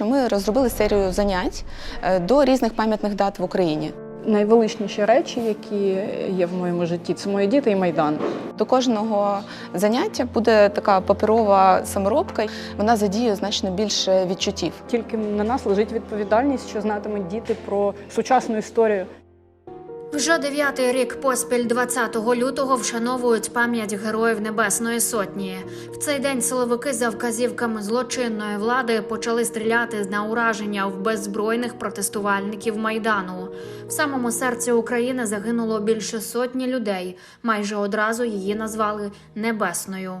Ми розробили серію занять е, до різних пам'ятних дат в Україні. Найвеличніші речі, які є в моєму житті, це мої діти і майдан. До кожного заняття буде така паперова саморобка. Вона задіє значно більше відчуттів. Тільки на нас лежить відповідальність, що знатимуть діти про сучасну історію. Вже дев'ятий рік поспіль 20 лютого вшановують пам'ять героїв Небесної Сотні. В цей день силовики за вказівками злочинної влади почали стріляти на ураження в беззбройних протестувальників майдану. В самому серці України загинуло більше сотні людей. Майже одразу її назвали небесною.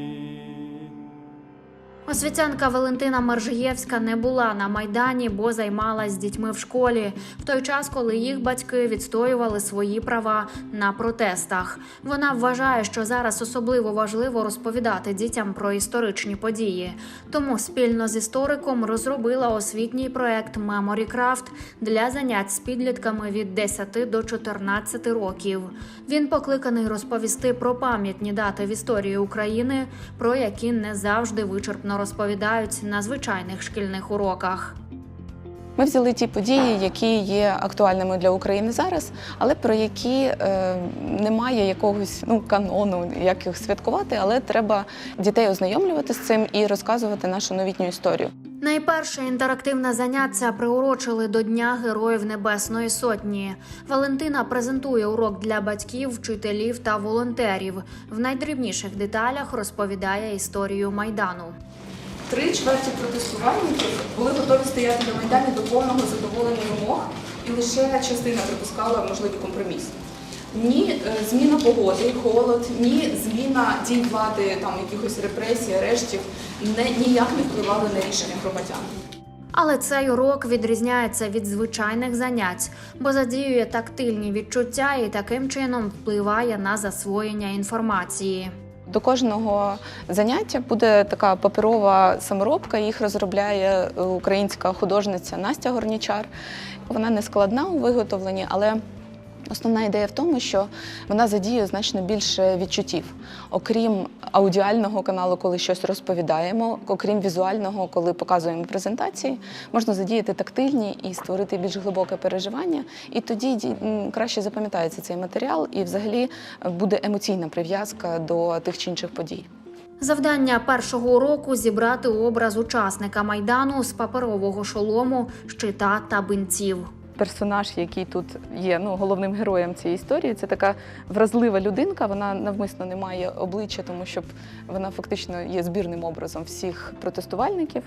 Освітянка Валентина Маржиєвська не була на майдані, бо займалась з дітьми в школі в той час, коли їх батьки відстоювали свої права на протестах. Вона вважає, що зараз особливо важливо розповідати дітям про історичні події. Тому спільно з істориком розробила освітній проект Memory Craft для занять з підлітками від 10 до 14 років. Він покликаний розповісти про пам'ятні дати в історії України, про які не завжди вичерпно розповідають на звичайних шкільних уроках. Ми взяли ті події, які є актуальними для України зараз, але про які е, немає якогось ну канону, як їх святкувати, але треба дітей ознайомлювати з цим і розказувати нашу новітню історію. Найперше інтерактивне заняття приурочили до Дня Героїв Небесної Сотні. Валентина презентує урок для батьків, вчителів та волонтерів. В найдрібніших деталях розповідає історію майдану. Три чверті протестувальників були готові стояти на майдані до повного задоволення вимог, і лише частина припускала можливі компроміси. Ні е, зміна погоди, холод, ні зміна дій влади, там якихось репресій, арештів не ніяк не впливали на рішення громадян. Але цей урок відрізняється від звичайних занять, бо задіює тактильні відчуття і таким чином впливає на засвоєння інформації. До кожного заняття буде така паперова саморобка. Їх розробляє е, українська художниця Настя Горнічар. Вона не складна у виготовленні, але основна ідея в тому, що вона задіє значно більше відчуттів. Окрім аудіального каналу, коли щось розповідаємо, окрім візуального, коли показуємо презентації, можна задіяти тактильні і створити більш глибоке переживання. І тоді краще запам'ятається цей матеріал, і взагалі е, буде емоційна прив'язка до тих чи інших подій. Завдання першого уроку зібрати образ учасника майдану з паперового шолому, щита та бинців. Персонаж, який тут є ну, головним героєм цієї історії, це така вразлива людинка. Вона навмисно не має обличчя, тому що вона фактично є збірним образом всіх протестувальників.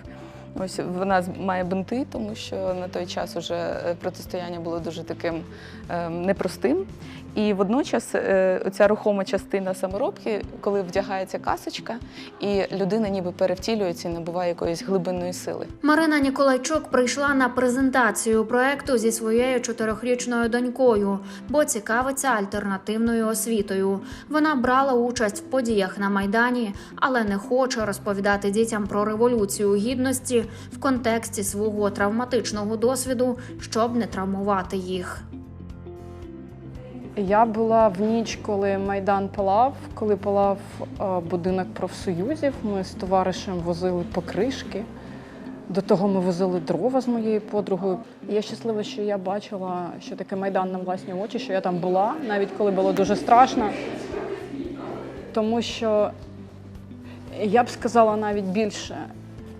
Ось вона має бинти, тому що на той час уже е, протистояння було дуже таким е, непростим. І водночас е, оця рухома частина саморобки, коли вдягається касочка, і людина ніби перевтілюється і набуває якоїсь глибинної сили. Марина Ніколайчук прийшла на презентацію проекту зі своєю чотирьохрічною донькою, бо цікавиться альтернативною освітою. Вона брала участь в подіях на майдані, але не хоче розповідати дітям про революцію гідності в контексті свого травматичного досвіду, щоб не травмувати їх. Я була в ніч, коли майдан палав, коли палав е, будинок профсоюзів. Ми з товаришем возили покришки. До того ми возили дрова з моєю подругою. Я щаслива, що я бачила, що таке майдан на власні очі, що я там була, навіть коли було дуже страшно. Тому що я б сказала навіть більше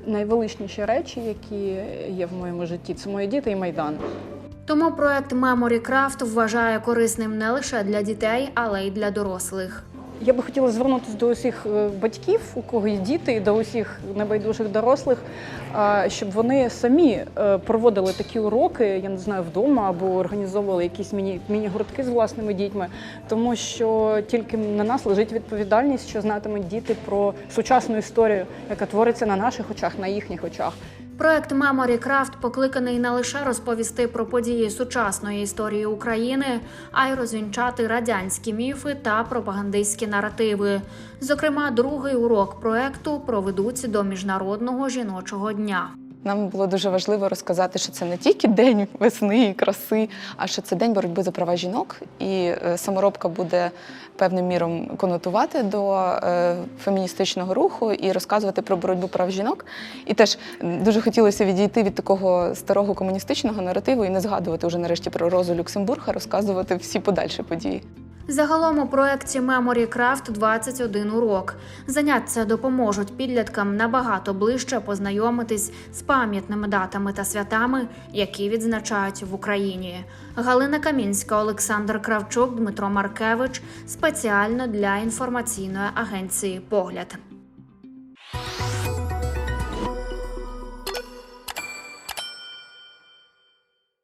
найвеличніші речі, які є в моєму житті, це мої діти і майдан. Тому проект Memory Craft вважає корисним не лише для дітей, але й для дорослих. Я би хотіла звернутися до усіх е, батьків, у кого є діти, і до усіх небайдужих дорослих, щоб вони самі е, проводили такі уроки, я не знаю, вдома або організовували якісь міні- міні-гуртки з власними дітьми, тому що тільки на нас лежить відповідальність, що знатимуть діти про сучасну історію, яка твориться на наших очах, на їхніх очах. Проект Memory Craft покликаний не лише розповісти про події сучасної історії України, а й розвінчати радянські міфи та пропагандистські наративи. Зокрема, другий урок проекту проведуть до міжнародного жіночого дня. Нам було дуже важливо розказати, що це не тільки день весни і краси, а що це день боротьби за права жінок, і е, саморобка буде певним міром конотувати до е, феміністичного руху і розказувати про боротьбу прав жінок. І теж дуже хотілося відійти від такого старого комуністичного наративу і не згадувати вже нарешті про Розу Люксембург, а розказувати всі подальші події. Загалом у проєкті Memory Craft 21 урок. Заняття допоможуть підліткам набагато ближче познайомитись з пам'ятними датами та святами, які відзначають в Україні. Галина Камінська, Олександр Кравчук, Дмитро Маркевич спеціально для інформаційної агенції Погляд.